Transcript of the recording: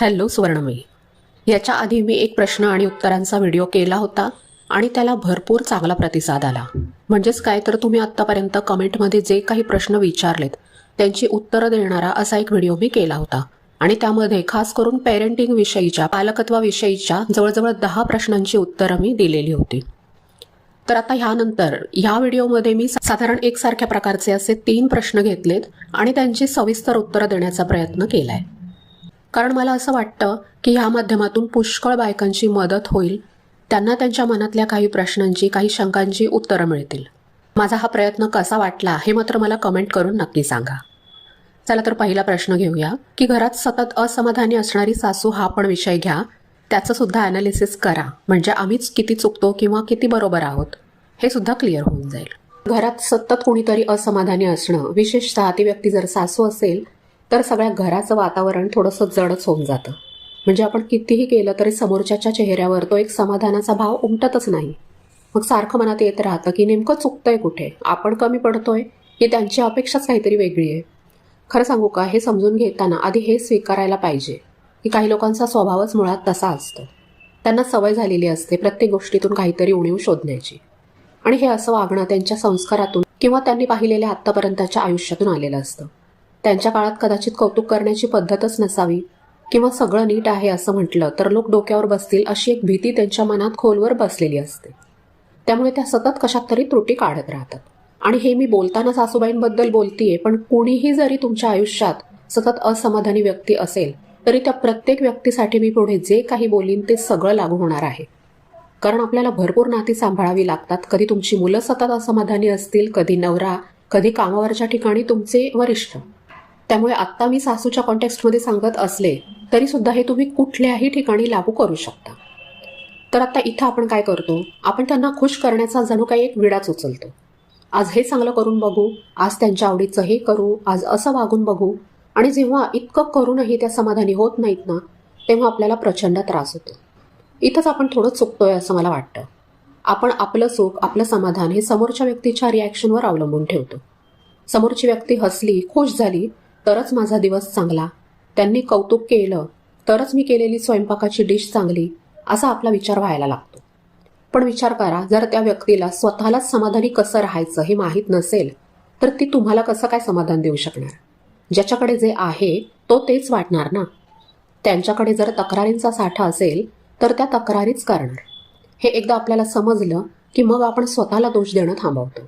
Hello सुवर्णमयी. याच्या आधी मी एक प्रश्न आणि उत्तरांचा व्हिडिओ केला होता आणि त्याला भरपूर चांगला प्रतिसाद आला. म्हणजेच काय तर तुम्ही आत्तापर्यंत कमेंटमध्ये जे काही प्रश्न विचारलेत त्यांची उत्तरं देणारा असा एक व्हिडिओ मी केला होता. आणि त्यामध्ये खास करून पेरेंटिंग विषयीच्या पालकत्वाविषयीच्या जवळजवळ दहा प्रश्नांची उत्तरं मी दिलेली होती. तर आता ह्यानंतर ह्या व्हिडिओमध्ये मी साधारण एकसारख्या प्रकारचे असे तीन प्रश्न घेतलेत आणि त्यांची सविस्तर उत्तरं देण्याचा प्रयत्न केला आहे कारण मला असं वाटतं की ह्या माध्यमातून पुष्कळ बायकांची मदत होईल. त्यांना त्यांच्या मनातल्या काही प्रश्नांची काही शंकांची उत्तरं मिळतील. माझा हा प्रयत्न कसा वाटला हे मात्र मला कमेंट करून नक्की सांगा. चला तर पहिला प्रश्न घेऊया की घरात सतत असमाधानी असणारी सासू हा पण विषय घ्या. त्याचं सुद्धा ॲनालिसिस करा. म्हणजे आम्हीच किती चुकतो किंवा किती बरोबर आहोत हे सुद्धा क्लिअर होऊन जाईल. घरात सतत कुणीतरी असमाधानी असणं विशेषतः ती व्यक्ती जर सासू असेल तर सगळ्या घराचं वातावरण थोडंसं जडच होऊन जातं. म्हणजे आपण कितीही केलं तरी समोरच्याच्या चेहऱ्यावर तो एक समाधानाचा भाव उमटतच नाही. मग सारखं मनात येत राहतं की नेमकं चुकतंय कुठे? आपण कमी पडतोय? की त्यांची अपेक्षाच काहीतरी वेगळी आहे. खरं सांगू का? हे समजून घेताना आधी हे स्वीकारायला पाहिजे की काही लोकांचा स्वभावच मुळात तसा असतो. त्यांना सवय झालेली असते प्रत्येक गोष्टीतून काहीतरी उणीव शोधण्याची. आणि हे असं वागणं त्यांच्या संस्कारातून किंवा त्यांनी पाहिलेल्या आत्तापर्यंतच्या आयुष्यातून आलेलं असतं. त्यांच्या काळात कदाचित कौतुक करण्याची पद्धतच नसावी किंवा सगळं नीट आहे असं म्हटलं तर लोक डोक्यावर बसतील अशी एक भीती त्यांच्या मनात खोलवर बसलेली असते. त्यामुळे त्या सतत कशात तरी त्रुटी काढत राहतात. आणि हे मी बोलताना सासूबाईंबद्दल बोलतीये पण कुणीही जरी तुमच्या आयुष्यात सतत असमाधानी व्यक्ती असेल तरी त्या प्रत्येक व्यक्तीसाठी मी पुढे जे काही बोलीन ते सगळं लागू होणार आहे. कारण आपल्याला भरपूर नाती सांभाळावी लागतात. कधी तुमची मुलं सतत असमाधानी असतील कधी नवरा कधी कामावरच्या ठिकाणी तुमचे वरिष्ठ. त्यामुळे आत्ता मी सासूच्या कॉन्टेक्स्टमध्ये सांगत असले तरी सुद्धा हे तुम्ही कुठल्याही ठिकाणी लागू करू शकता. तर आता इथं आपण काय करतो? आपण त्यांना खुश करण्याचा जणू काही एक विडाच उचलतो. आज हे चांगलं करून बघू आज त्यांच्या आवडीचं हे करू आज असं वागून बघू. आणि जेव्हा इतकं करूनही त्या समाधानी होत नाहीत ना तेव्हा आपल्याला प्रचंड त्रास होतो. इथंच आपण थोडं चुकतोय असं मला वाटतं. आपण आपलं सुख आपलं समाधान हे समोरच्या व्यक्तीच्या रिॲक्शनवर अवलंबून ठेवतो. समोरची व्यक्ती हसली खुश झाली तरच माझा दिवस चांगला. त्यांनी कौतुक केलं तरच मी केलेली स्वयंपाकाची डिश चांगली असा आपला विचार व्हायला लागतो. पण विचार करा जर त्या व्यक्तीला स्वतःलाच समाधानी कसं राहायचं हे माहीत नसेल तर ती तुम्हाला कसं काय समाधान देऊ शकणार? ज्याच्याकडे जे आहे तो तेच वाटणार ना? त्यांच्याकडे जर तक्रारींचा साठा असेल तर त्या तक्रारीच करणार. हे एकदा आपल्याला समजलं की मग आपण स्वतःला दोष देणं थांबवतो.